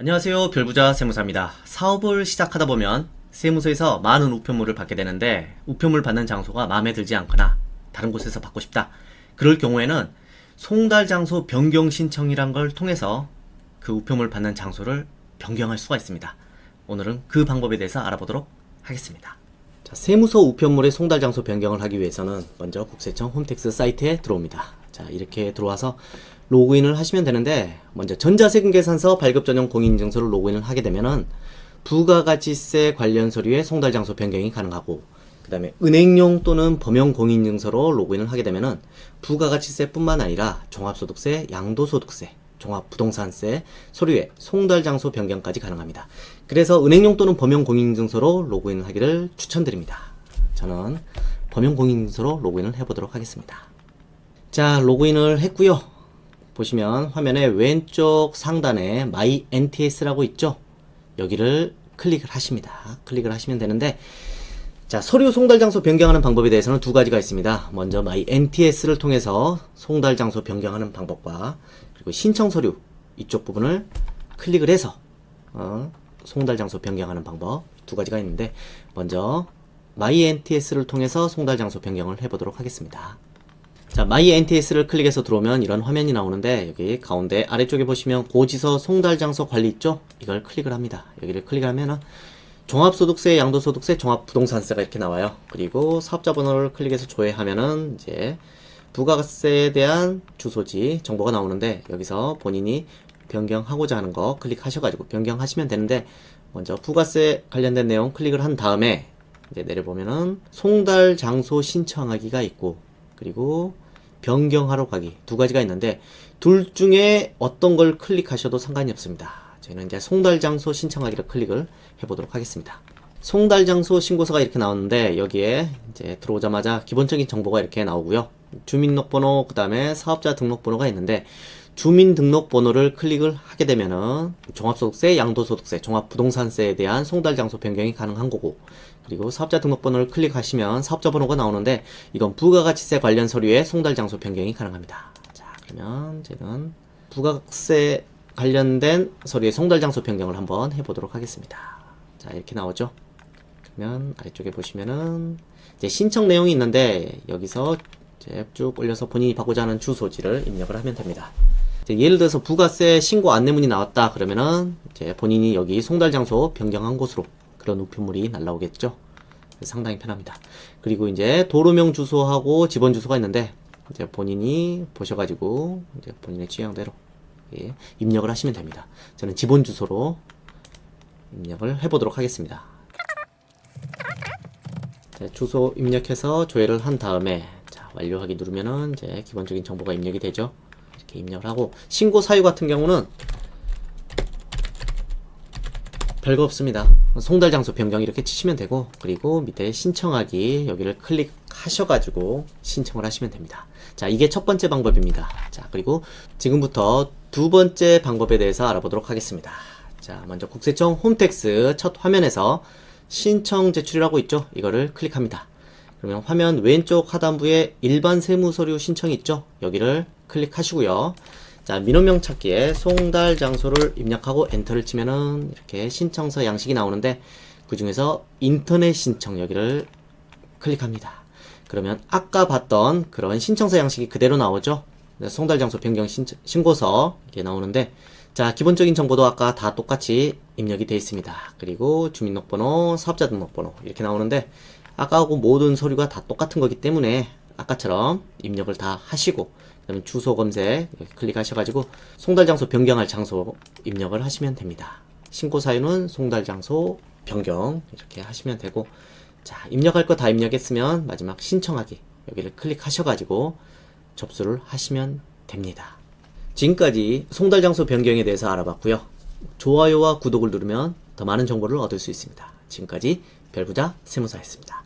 안녕하세요. 별부자 세무사입니다. 사업을 시작하다 보면 세무서에서 많은 우편물을 받게 되는데 우편물 받는 장소가 마음에 들지 않거나 다른 곳에서 받고 싶다. 그럴 경우에는 송달 장소 변경 신청이란 걸 통해서 그 우편물 받는 장소를 변경할 수가 있습니다. 오늘은 그 방법에 대해서 알아보도록 하겠습니다. 자, 세무서 우편물의 송달 장소 변경을 하기 위해서는 먼저 국세청 홈택스 사이트에 들어옵니다. 자, 이렇게 들어와서 로그인을 하시면 되는데 먼저 전자세금계산서 발급 전용 공인인증서를 로그인을 하게 되면은 부가가치세 관련 서류의 송달 장소 변경이 가능하고 그 다음에 은행용 또는 범용 공인인증서로 로그인을 하게 되면은 부가가치세뿐만 아니라 종합소득세, 양도소득세, 종합부동산세, 서류의 송달 장소 변경까지 가능합니다. 그래서 은행용 또는 범용 공인인증서로 로그인을 하기를 추천드립니다. 저는 범용 공인인증서로 로그인을 해보도록 하겠습니다. 자, 로그인을 했고요. 보시면 화면의 왼쪽 상단에 My NTS라고 있죠? 여기를 클릭을 하십니다. 클릭을 하시면 되는데 자, 서류 송달 장소 변경하는 방법에 대해서는 두 가지가 있습니다. 먼저 My NTS를 통해서 송달 장소 변경하는 방법과 그리고 신청 서류 이쪽 부분을 클릭을 해서 어, 송달 장소 변경하는 방법 두 가지가 있는데 먼저 My NTS를 통해서 송달 장소 변경을 해보도록 하겠습니다. 자, My NTS를 클릭해서 들어오면 이런 화면이 나오는데 여기 가운데 아래쪽에 보시면 고지서 송달 장소 관리 있죠? 이걸 클릭을 합니다. 여기를 클릭하면은 종합소득세, 양도소득세, 종합부동산세가 이렇게 나와요. 그리고 사업자 번호를 클릭해서 조회하면은 이제 부가세에 대한 주소지 정보가 나오는데 여기서 본인이 변경하고자 하는 거 클릭하셔가지고 변경하시면 되는데 먼저 부가세 관련된 내용 클릭을 한 다음에 이제 내려보면은 송달 장소 신청하기가 있고 그리고 변경하러 가기 두 가지가 있는데 둘 중에 어떤 걸 클릭하셔도 상관이 없습니다. 저희는 이제 송달 장소 신청하기를 클릭을 해보도록 하겠습니다. 송달 장소 신고서가 이렇게 나오는데 여기에 이제 들어오자마자 기본적인 정보가 이렇게 나오고요. 주민등록번호 그 다음에 사업자 등록번호가 있는데 주민등록번호를 클릭을 하게 되면은 종합소득세, 양도소득세, 종합부동산세에 대한 송달 장소 변경이 가능한 거고 그리고 사업자 등록번호를 클릭하시면 사업자 번호가 나오는데 이건 부가가치세 관련 서류의 송달 장소 변경이 가능합니다. 자 그러면 저는 부가세 관련된 서류의 송달 장소 변경을 한번 해보도록 하겠습니다. 자 이렇게 나오죠. 그러면 아래쪽에 보시면은 이제 신청 내용이 있는데 여기서 이제 쭉 올려서 본인이 받고자 하는 주소지를 입력을 하면 됩니다. 예를 들어서 부가세 신고 안내문이 나왔다 그러면은 이제 본인이 여기 송달 장소 변경한 곳으로 그런 우편물이 날라오겠죠. 상당히 편합니다. 그리고 이제 도로명 주소하고 집원 주소가 있는데 이제 본인이 보셔가지고 이제 본인의 취향대로 예, 입력을 하시면 됩니다. 저는 집원 주소로 입력을 해보도록 하겠습니다. 자, 주소 입력해서 조회를 한 다음에 자, 완료하기 누르면은 이제 기본적인 정보가 입력이 되죠. 이렇게 입력을 하고 신고 사유 같은 경우는 별거 없습니다. 송달 장소 변경 이렇게 치시면 되고 그리고 밑에 신청하기 여기를 클릭하셔가지고 신청을 하시면 됩니다. 자 이게 첫 번째 방법입니다. 자 그리고 지금부터 두 번째 방법에 대해서 알아보도록 하겠습니다. 자 먼저 국세청 홈택스 첫 화면에서 신청 제출이라고 있죠. 이거를 클릭합니다. 그러면 화면 왼쪽 하단부에 일반 세무서류 신청이 있죠. 여기를 클릭하시고요. 자, 민원명 찾기에 송달 장소를 입력하고 엔터를 치면은 이렇게 신청서 양식이 나오는데 그 중에서 인터넷 신청 여기를 클릭합니다. 그러면 아까 봤던 그런 신청서 양식이 그대로 나오죠. 네, 송달 장소 변경 신, 신고서 이게 나오는데 자, 기본적인 정보도 아까 다 똑같이 입력이 되어 있습니다. 그리고 주민등록번호, 사업자 등록번호 이렇게 나오는데 아까하고 모든 서류가 다 똑같은 거기 때문에 아까처럼 입력을 다 하시고 그다음에 주소 검색 클릭하셔가지고 송달 장소 변경할 장소 입력을 하시면 됩니다. 신고 사유는 송달 장소 변경 이렇게 하시면 되고 자 입력할 거 다 입력했으면 마지막 신청하기 여기를 클릭하셔가지고 접수를 하시면 됩니다. 지금까지 송달 장소 변경에 대해서 알아봤고요. 좋아요와 구독을 누르면 더 많은 정보를 얻을 수 있습니다. 지금까지 별부자 세무사였습니다.